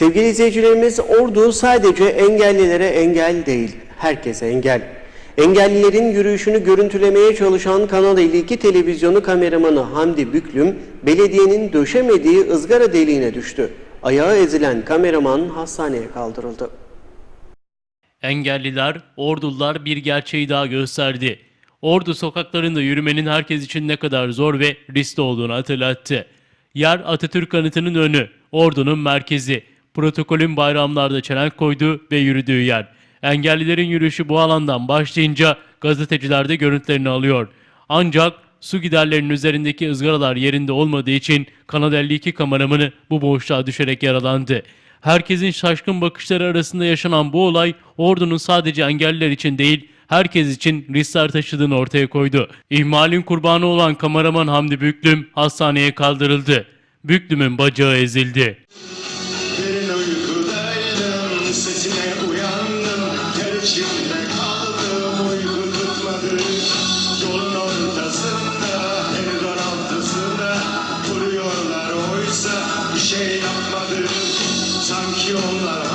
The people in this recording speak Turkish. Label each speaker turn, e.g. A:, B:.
A: Sevgili izleyicilerimiz Ordu sadece engellilere engel değil, herkese engel. Engellilerin yürüyüşünü görüntülemeye çalışan Kanal 52 televizyonu kameramanı Hamdi Büklüm, belediyenin döşemediği ızgara deliğine düştü. Ayağı ezilen kameraman hastaneye kaldırıldı.
B: Engelliler, ordular bir gerçeği daha gösterdi. Ordu sokaklarında yürümenin herkes için ne kadar zor ve riskli olduğunu hatırlattı. Yer Atatürk anıtının önü, ordunun merkezi. Protokolün bayramlarda çelenk koyduğu ve yürüdüğü yer. Engellilerin yürüyüşü bu alandan başlayınca gazeteciler de görüntülerini alıyor. Ancak su giderlerinin üzerindeki ızgaralar yerinde olmadığı için Kanal 52 kameramanı bu boşluğa düşerek yaralandı. Herkesin şaşkın bakışları arasında yaşanan bu olay ordunun sadece engelliler için değil herkes için riskler taşıdığını ortaya koydu. İhmalin kurbanı olan kameraman Hamdi Büklüm hastaneye kaldırıldı. Büklüm'ün bacağı ezildi.
C: İçinde kaldım, uyku tutmadı. Yolun ortasında, en daraltısında, vuruyorlar oysa bir şey yapmadım. Sanki onlar